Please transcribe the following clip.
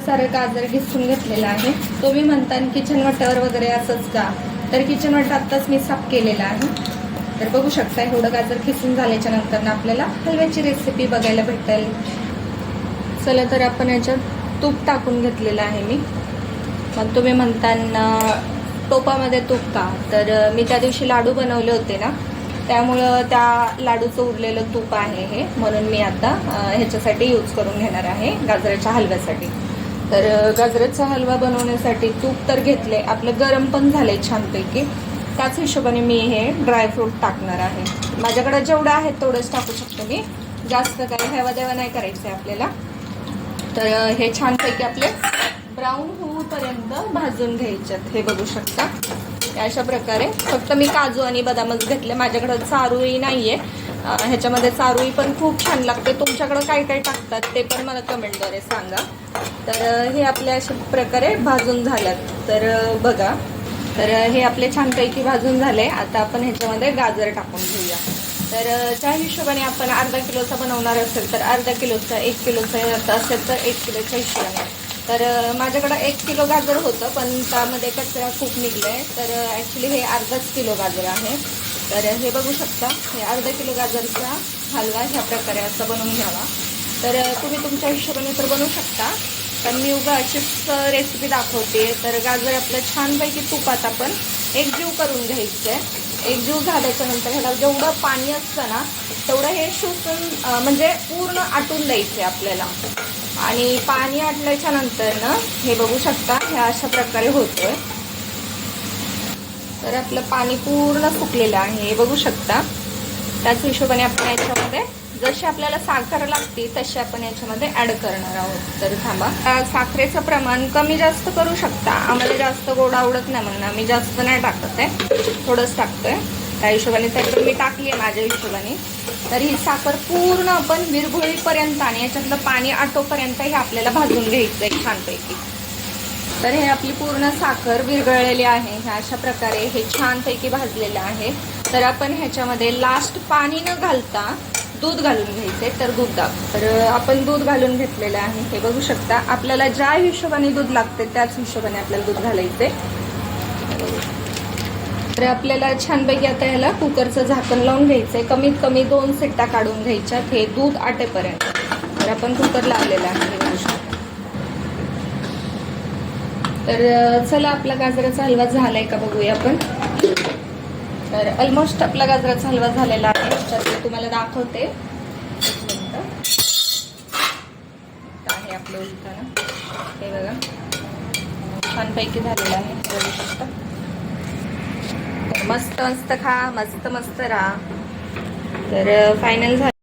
सारं गाजर घिसून घेतलेलं आहे. तुम्ही म्हणता किचन वाट्यावर वगैरे असंच का तर किचन वाटा आत्ताच मी साफ केलेला आहे. तर बघू शकता एवढं गाजर खिसून झाल्याच्यानंतर आपल्याला हलव्याची रेसिपी बघायला भेटेल चला तर आपण याच्यात तूप टाकून घेतलेलं आहे मी. मग तुम्ही म्हणताना टोपामध्ये तूप का? तर मी त्या दिवशी लाडू बनवले होते ना त्यामुळं त्या लाडूचं उरलेलं तूप आहे हे. म्हणून मी आता ह्याच्यासाठी यूज करून घेणार आहे गाजराच्या हलव्यासाठी. तर गाजराचा हलवा बनवण्यासाठी तूप तर घेतले आपलं गरम पण झाले छानपैकी. त्याच हिशोबाने मी हे ड्रायफ्रूट टाकणार आहे. माझ्याकडे जेवढं आहे तेवढंच टाकू शकतो मी. जास्त काही हेवा देवा नाही करायचं आहे आपल्याला. तर हे छानपैकी आपले ब्राऊन होऊपर्यंत भाजून घ्यायच्यात. हे बघू शकता. अशा प्रकारे. फक्त मी काजू आणि बदामच घेतले. माझ्याकडं चारूही नाही आहे ह्याच्यामध्ये चारूई पण खूप छान लागते. तुमच्याकडं काय काय टाकतात ते पण मला कमेंटद्वारे सांगा. तर हे आपल्या अशा प्रकारे भाजून झाल्यात. तर बघा. तर हे आपले छानपैकी भाजून झाले. आता आपण ह्याच्यामध्ये गाजर टाकून घेऊया. तर त्या हिशोबाने आपण अर्धा किलोचा बनवणार असेल तर अर्धा किलोचा एक किलोचा असेल तर एक किलोच्या हिशोबाने. तर माझ्याकडं एक किलो गाजर होतं पण त्यामध्ये कचरा खूप निघलं आहे तर ॲक्च्युली हे अर्धाच किलो गाजर आहे. तर हे बघू शकता हे अर्धा किलो गाजरचा हलवा ह्या प्रकारे असा बनवून घ्यावा. तर तुम्ही तुमच्या हिशोबाने तर बनवू शकता पण मी उगा अशीच रेसिपी दाखवते. तर गाजर आपलं छानपैकी तुपात आपण एकजीव करून घ्यायचं आहे एकजीव झाल्याच्यानंतर ह्याला जेवढं पाणी असतं ना तेवढं हे शोषून म्हणजे पूर्ण आटून द्यायचे आपल्याला. आणि पाणी आटल्याच्या नंतर ना हे बघू शकता हे अशा प्रकारे होतोय. तर आपलं पाणी पूर्ण फुकलेलं आहे हे बघू शकता. त्याच हिशोबाने आपण याच्यामध्ये जशी आपल्याला साखर लागते तशी आपण याच्यामध्ये ऍड करणार आहोत. तर थांबा. साखरेचं प्रमाण कमी जास्त करू शकता. आम्हाला जास्त गोड आवडत नाही म्हणून आम्ही जास्त नाही टाकत आहे. थोडंच टाकतोय. त्या हिशोबाने तर मी टाकली आहे माझ्या हिशोबाने. तर ही साखर पूर्ण आपण विरघोळीपर्यंत आणि याच्यातलं पाणी आटोपर्यंत हे आपल्याला भाजून घ्यायचं आहे छानपैकी. तर हे आपली पूर्ण साखर विरघळलेली आहे. ह्या अशा प्रकारे हे छानपैकी भाजलेलं आहे. तर आपण ह्याच्यामध्ये लास्ट पाणी न घालता दूध घालून घ्यायचे. तर दूध दाब तर आपण दूध घालून घेतलेलं आहे. हे बघू शकता. आपल्याला ज्या हिशोबाने दूध लागते त्याच हिशोबाने आपल्याला दूध घालायचे. तर आपल्याला छानपैकी आता ह्याला कुकरचं झाकण लावून घ्यायचंय. कमीत कमी दोन सिट्टा काढून घ्यायच्यात. हे दूध आटेपर्यंत. तर आपण कुकर लावलेला आहे. हे बघू शकता. तर चला आपला गाजराचा हलवा झालाय का बघूया आपण. तर ऑलमोस्ट आपला गाजराचा हलवा झालेला आहे. तर मी तुम्हाला दाखवते. आहे आपलं उलटाना हे बघा. छानपैकी झालेलं आहे बघू शकता मस्त मस्त खा. मस्त मस्त राहा. तर फायनल झालं.